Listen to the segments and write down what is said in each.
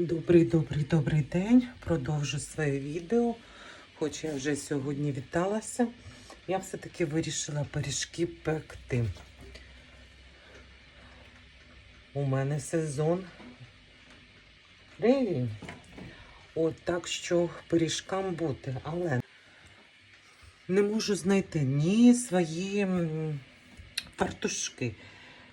Добрий, добрий, добрий день. Продовжу своє відео. Хоч я вже сьогодні віталася, я все-таки вирішила пиріжки пекти. У мене сезон ревінь. От так що пиріжкам бути, але не можу знайти ні свої фартушки,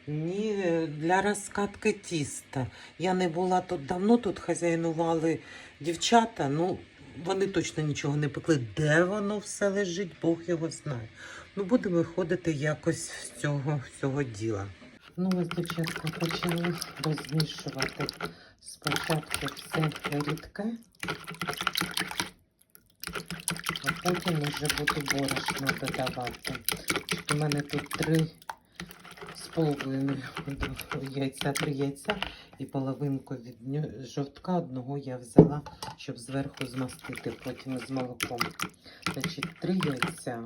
ні для розкатки тіста. Я не була тут давно, тут хазяйнували дівчата. Ну, вони точно нічого не пекли. Де воно все лежить, Бог його знає. Ну, будемо виходити якось з цього всього діла. Ну, ось дівчатка почали розмішувати спочатку все рідке, а потім вже буду борошно додавати. У мене тут три з половиною яйця, три яйця і половинку від жовтка одного я взяла, щоб зверху змастити потім з молоком. Значить, три яйця,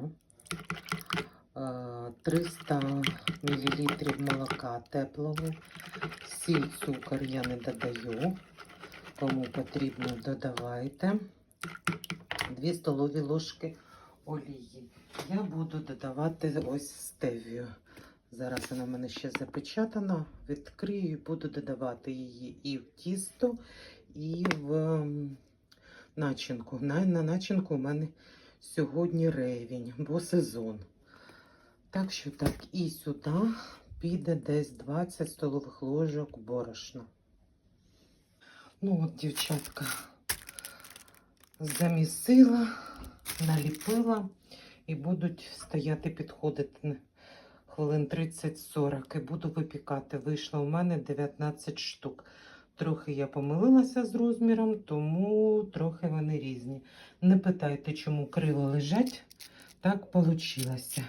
е, 300 мл молока теплого, сіль, цукор я не додаю. Кому потрібно, додавайте. 2 столові ложки олії. Я буду додавати ось стевію. Зараз вона в мене ще запечатана. Відкрию і буду додавати її і в тісто, і в начинку. На, на начинку у мене сьогодні ревінь, бо сезон. Так що так, і сюди піде десь 20 столових ложок борошна. Ну от, дівчатка, замісила, наліпила і будуть стояти, підходити хвилин 30-40 і буду випікати. Вийшло у мене 19 штук. Трохи я помилилася з розміром, тому трохи вони різні. Не питайте, чому криво лежать. Так вийшло.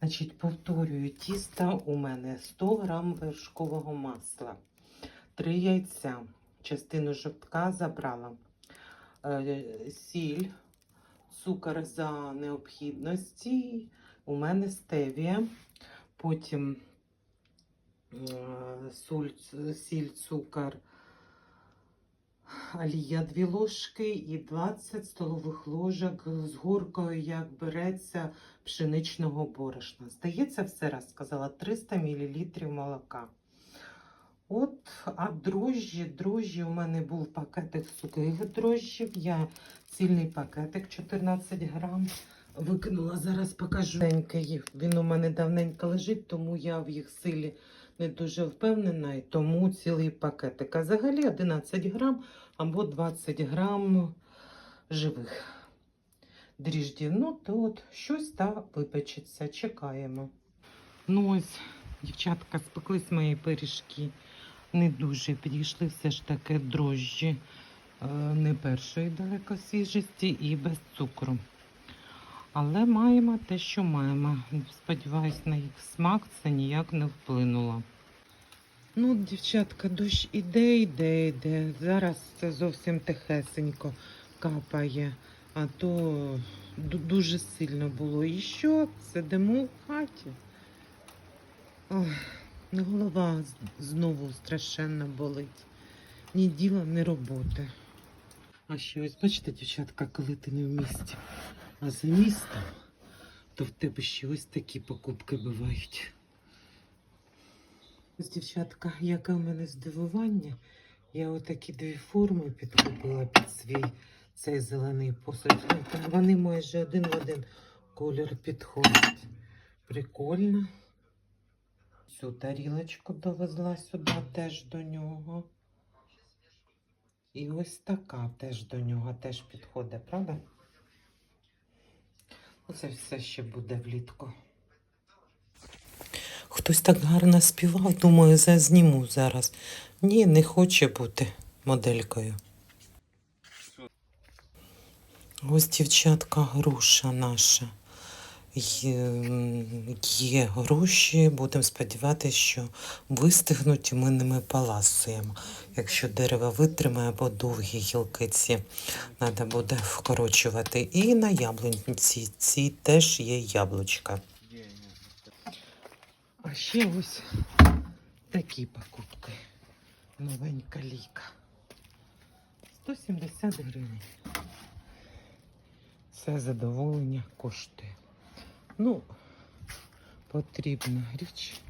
Значить, повторюю, тіста у мене 100 грам вершкового масла, 3 яйця, частину жовтка забрала, е, сіль, цукор за необхідності. У мене стевія, потім е, соль, сіль, цукор, олія 2 ложки і 20 столових ложок з горкою, як береться пшеничного борошна. Здається, все раз сказала 300 мл молока. От, а дрожжі, дрожжі у мене був пакетик сухих дрожжів. Я цільний пакетик 14 грам викинула. Зараз покажу. Він у мене давненько лежить, тому я в їх силі не дуже впевнена, і тому цілий пакетик. А взагалі 11 грам або 20 грам живих дріждів. Ну, то от щось та випечеться. Чекаємо. Ну ось, дівчатка, спеклись мої пиріжки. Не дуже підійшли все ж таки дрожжі е, не першої далеко свіжості і без цукру. Але маємо те, що маємо. Сподіваюсь, на їх смак це ніяк не вплинуло. Ну, дівчатка, дощ іде, іде, іде. Зараз це зовсім тихесенько капає, а то дуже сильно було. І що? Сидимо в хаті. Ох, голова знову страшенно болить. Ні діла, ні роботи. А ще ось бачите, дівчатка, коли ти не в місті, а за містом, то в тебе ще ось такі покупки бувають. Ось, дівчатка, яке в мене здивування. Я отакі дві форми підкупила під свій цей зелений посуд. Ну, Вони майже один в один колір підходять. Прикольно. Цю тарілочку довезла сюди теж до нього. І ось така теж до нього теж підходить, правда? Оце все ще буде влітку. Хтось так гарно співав, думаю, зазніму зараз. Ні, не хоче бути моделькою. Ось дівчатка груша наша. Є, груші, будемо сподіватися, що вистигнуть і ми ними паласуємо. Якщо дерево витримає, бо довгі гілки ці треба буде вкорочувати. І на яблунці ці теж є яблучка. А ще ось такі покупки. Новенька ліка. 170 гривень. Це задоволення коштує. Ну, потрібна річ.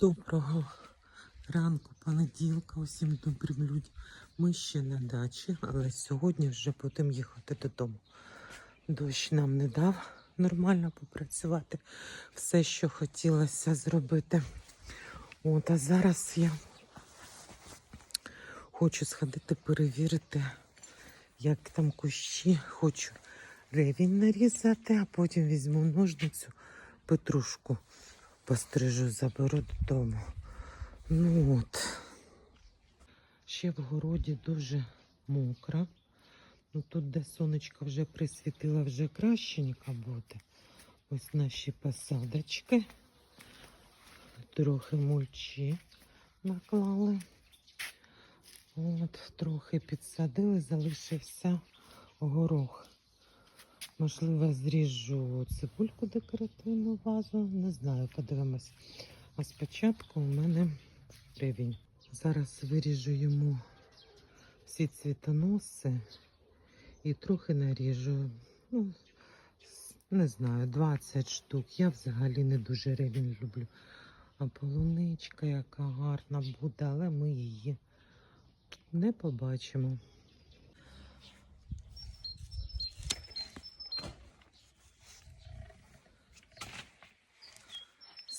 Доброго ранку, понеділка, усім добрим людям. Ми ще на дачі, але сьогодні вже будемо їхати додому. Дощ нам не дав нормально попрацювати. Все, що хотілося зробити. От, а зараз я хочу сходити перевірити, як там кущі. Хочу ревінь нарізати, а потім візьму ножницю, петрушку пострижу, заберу додому. Ну от. Ще в городі дуже мокро. Ну тут, де сонечко вже присвітило, вже кращенько буде. Ось наші посадочки. Трохи мульчі наклали. От, трохи підсадили, залишився горох. Можливо, зріжу цибульку декоративну вазу. Не знаю, подивимось. А спочатку у мене ревінь. Зараз виріжу йому всі цвітоноси і трохи наріжу. Ну, не знаю, 20 штук. Я взагалі не дуже ревінь люблю. А полуничка, яка гарна буде, але ми її не побачимо.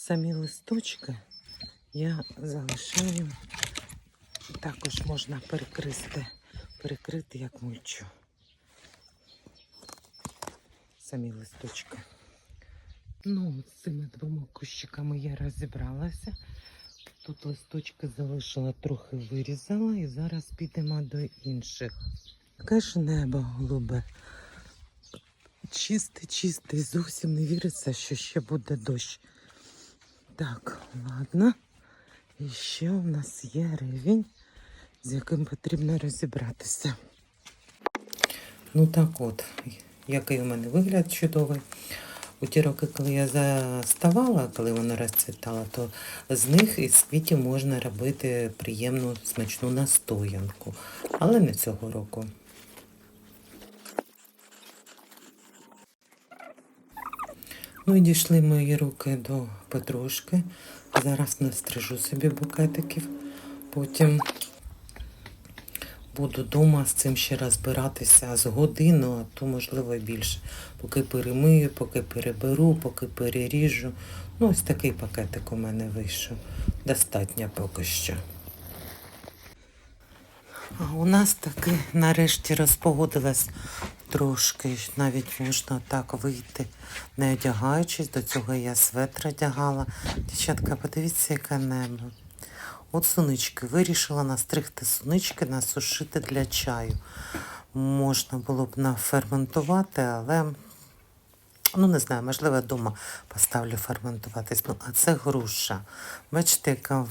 Самі листочки я залишаю. Також можна перекрити, перекрити як мульчу. Самі листочки. Ну, з цими двома кущиками я розібралася. Тут листочки залишила, трохи вирізала і зараз підемо до інших. Яке ж небо голубе. Чисте, чисте, зовсім не віриться, що ще буде дощ. Так, ладно. І ще у нас є рівень, з яким потрібно розібратися. Ну так от, який у мене вигляд чудовий. У ті роки, коли я заставала, коли вона розцвітала, то з них із квітів можна робити приємну смачну настоянку. Але не цього року. Ну і дійшли мої руки до петрушки. Зараз настрижу собі букетиків. Потім буду вдома з цим ще розбиратися з годину, а то можливо більше. Поки перемию, поки переберу, поки переріжу. Ну, ось такий пакетик у мене вийшов. Достатньо поки що. У нас таки нарешті розпогодилась трошки, навіть можна так вийти, не одягаючись. До цього я светр одягала. Дівчатка, подивіться, яке небо. От сунички. Вирішила настригти сунички, насушити для чаю. Можна було б наферментувати, але ну не знаю, можливо, вдома поставлю ферментуватись. Ну, а це груша. Бачите, яка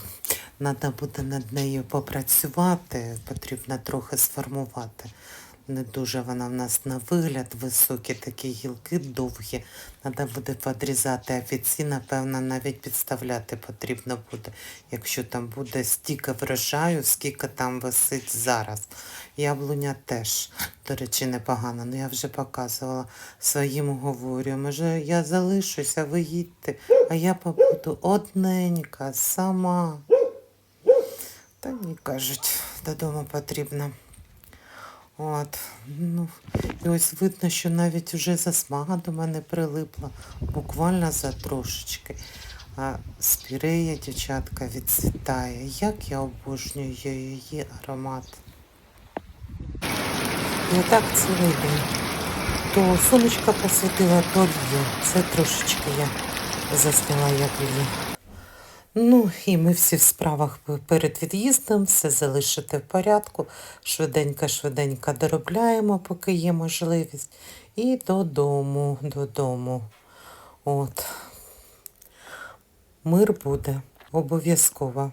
треба буде над нею попрацювати, потрібно трохи сформувати. Не дуже вона в нас на вигляд високі, такі гілки довгі. Треба буде подрізати. А ці, напевно, навіть підставляти потрібно буде, якщо там буде стільки врожаю, скільки там висить зараз. Яблуня теж, до речі, непогано. Ну я вже показувала своїм говорю. Може, я залишуся, ви їдьте, а я побуду одненька, сама. Та ні, кажуть, додому потрібно. От, ну, і ось видно, що навіть вже засмага до мене прилипла, буквально за трошечки. А спірея, дівчатка, відцвітає. Як я обожнюю її аромат. І отак цілий день. То сонечко посвітила, то лью. Це трошечки я засняла, як лью. Ну, і ми всі в справах перед від'їздом, все залишити в порядку. Швиденько-швиденько доробляємо, поки є можливість. І додому, додому. От. Мир буде обов'язково.